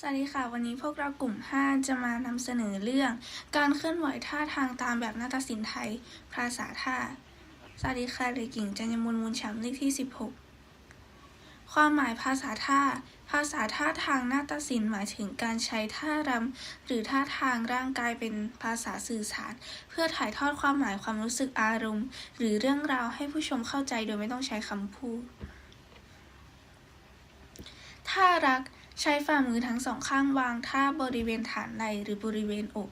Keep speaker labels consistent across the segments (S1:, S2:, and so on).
S1: สวัสดีค่ะ วันนี้พวกเรากลุ่ม 5 จะมานำเสนอเรื่อง การเคลื่อนไหวท่าทางตามแบบนาฏศิลป์ไทย ภาษาท่า สวัสดีค่ะเด็กหญิงจัญญมูลมูลแชมป์เลขที่ 16 ความหมายภาษาท่า ภาษาท่าทางนาฏศิลป์หมายถึงการใช้ท่ารำหรือท่าทางร่างกายเป็นภาษาสื่อสาร เพื่อถ่ายทอดความหมายความรู้สึกอารมณ์ หรือเรื่องราวให้ผู้ชมเข้าใจโดยไม่ต้องใช้คำพูด ท่ารัก ใช้ฝ่ามือทั้งสองข้างวางท่าบริเวณฐานไหล่หรือบริเวณอก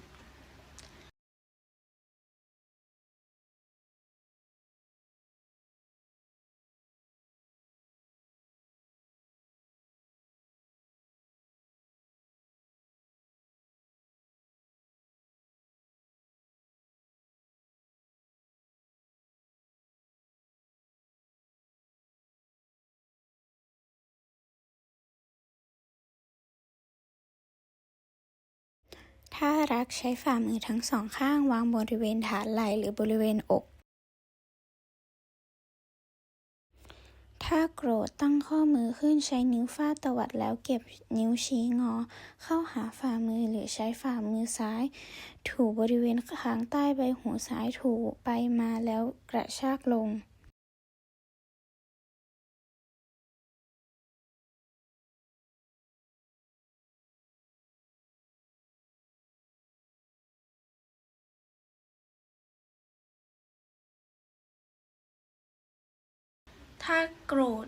S2: ถ้ารักใช้ฝ่ามือทั้งสองข้างวางบริเวณฐานไหล่หรือบริเวณอก ถ้าโกรธตั้งข้อมือขึ้นใช้นิ้วฟาดตวัดแล้วเก็บนิ้วชี้งอ เข้าหาฝ่ามือหรือใช้ฝ่ามือซ้าย ถูบริเวณคางใต้ใบหูซ้ายถูไปมาแล้วกระชากลง
S1: ถ้าโกรธ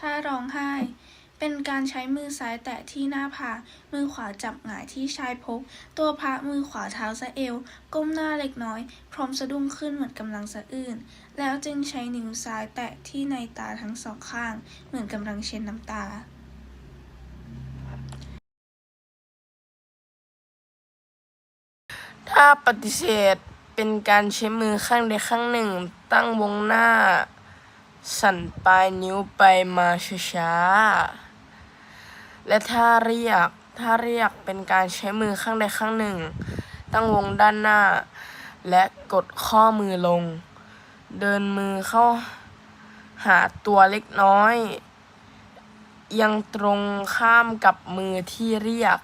S1: ถ้าร้องไห้ เป็นการใช้มือซ้ายแตะที่หน้าผาก มือขวาจับหงายที่ชายพก ตัวพระมือขวาเท้าสะเอว ก้มหน้าเล็กน้อย พร้อมสะดุ้งขึ้นเหมือนกำลังสะอื้น แล้วจึงใช้นิ้วซ้ายแตะที่ในตาทั้งสองข้าง เหมือนกำลังเช็ดน้ำตา
S3: ถ้าปฏิเสธ เป็นการใช้มือข้างใดข้างหนึ่ง ตั้งวงหน้า สั่นปลายนิ้วไปมาช้าๆ และถ้าเรียกถ้าเรียกเป็นการใช้มือข้างใดข้างหนึ่ง ตั้งวงด้านหน้า และกดข้อมือลง เดินมือเข้าหาตัวเล็กน้อย ยังตรงข้ามกับมือที่เรียก